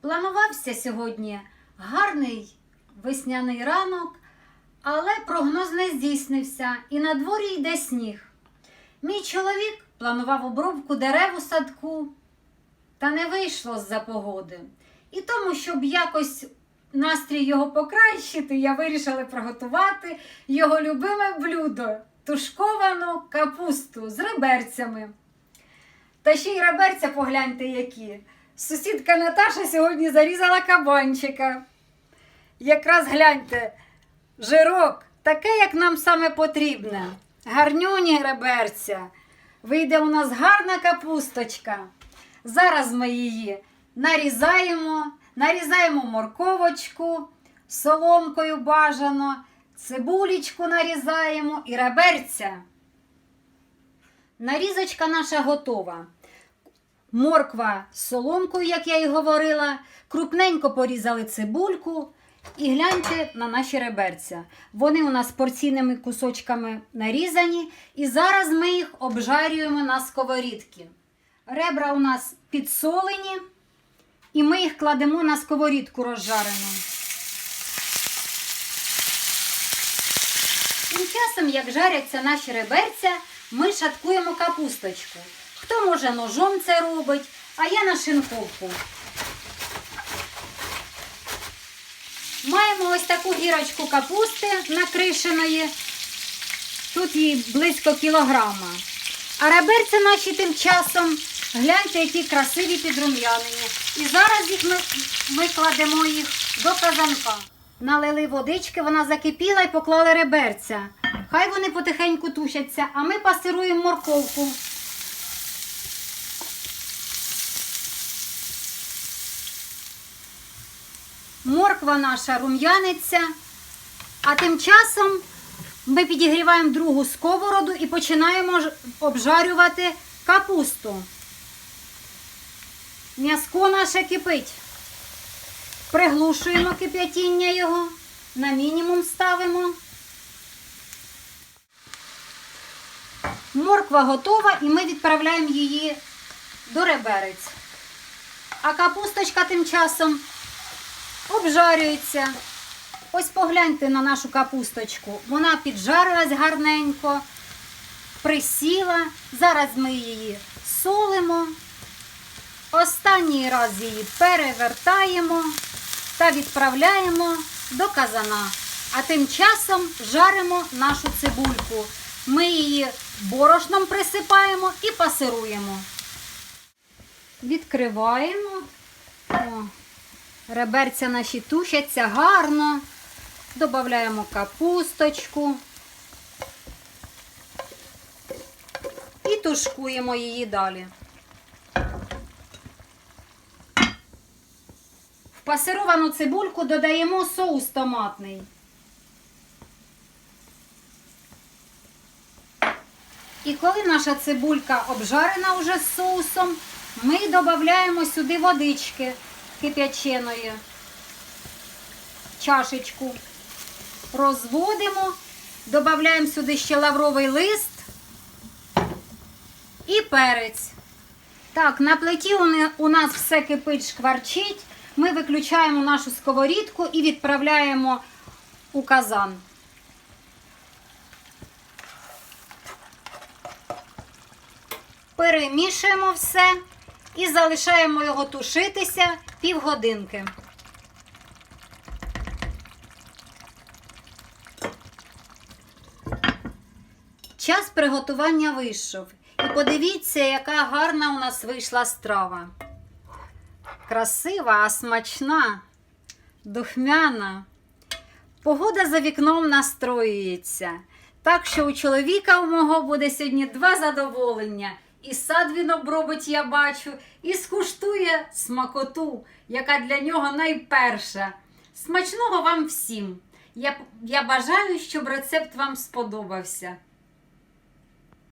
Планувався сьогодні гарний весняний ранок, але прогноз не здійснився і на дворі йде сніг. Мій чоловік планував обробку дерев у садку, та не вийшло з-за погоди. І тому, щоб якось настрій його покращити, я вирішила приготувати його любиме блюдо тушковану капусту з реберцями. Та ще й реберця погляньте які. Сусідка Наташа сьогодні зарізала кабанчика. Якраз гляньте, жирок, таке, як нам саме потрібне. Гарнюні реберця. Вийде у нас гарна капусточка. Зараз ми її нарізаємо, нарізаємо морковочку, соломкою бажано, цибулечку нарізаємо і реберця. Нарізочка наша готова. Морква з соломкою, як я і говорила, крупненько порізали цибульку. І гляньте на наші реберця. Вони у нас порційними кусочками нарізані, і зараз ми їх обжарюємо на сковорідки. Ребра у нас підсолені, і ми їх кладемо на сковорідку розжарену. Тим часом, як жаряться наші реберця, ми шаткуємо капусточку. Хто може ножом це робить, а я на шинковку. Маємо ось таку гірочку капусти накришеної. Тут їй близько кілограма. А реберці наші тим часом, гляньте, які красиві підрум'янені. І зараз їх ми, ми кладемо їх до казанка. Налили водички, вона закипіла і поклали реберця. Хай вони потихеньку тушаться, а ми пасируємо морковку. Морква наша рум'яниться. А тим часом ми підігріваємо другу сковороду і починаємо обжарювати капусту. М'язко наше кипить. Приглушуємо кип'ятіння його, на мінімум ставимо. Морква готова і ми відправляємо її до реберець. А капусточка тим часом обжарюється. Ось погляньте на нашу капусточку. Вона піджарилась гарненько, присіла. Зараз ми її солимо. Останній раз її перевертаємо та відправляємо до казана. А тим часом жаримо нашу цибульку. Ми її борошном присипаємо і пасируємо. Відкриваємо. О, Реберця наші тушаться гарно. Додаємо капусточку. І тушкуємо її далі. В пасировану цибульку додаємо соус томатний. І коли наша цибулька обжарена вже з соусом, ми додаємо сюди водички кип'яченої, чашечку. Розводимо, додаємо сюди ще лавровий лист і перець. Так, на плиті у нас все кипить, шкварчить. Ми виключаємо нашу сковорідку і відправляємо у казан. Перемішуємо все і залишаємо його тушитися півгодинки. Час приготування вийшов. І подивіться, яка гарна у нас вийшла страва. Красива, а смачна, духмяна. Погода за вікном настроюється. Так що у чоловіка у мого буде сьогодні два задоволення. І сад він обробить, я бачу, і скуштує смакоту, яка для нього найперша. Смачного вам всім! Я, я бажаю, щоб рецепт вам сподобався.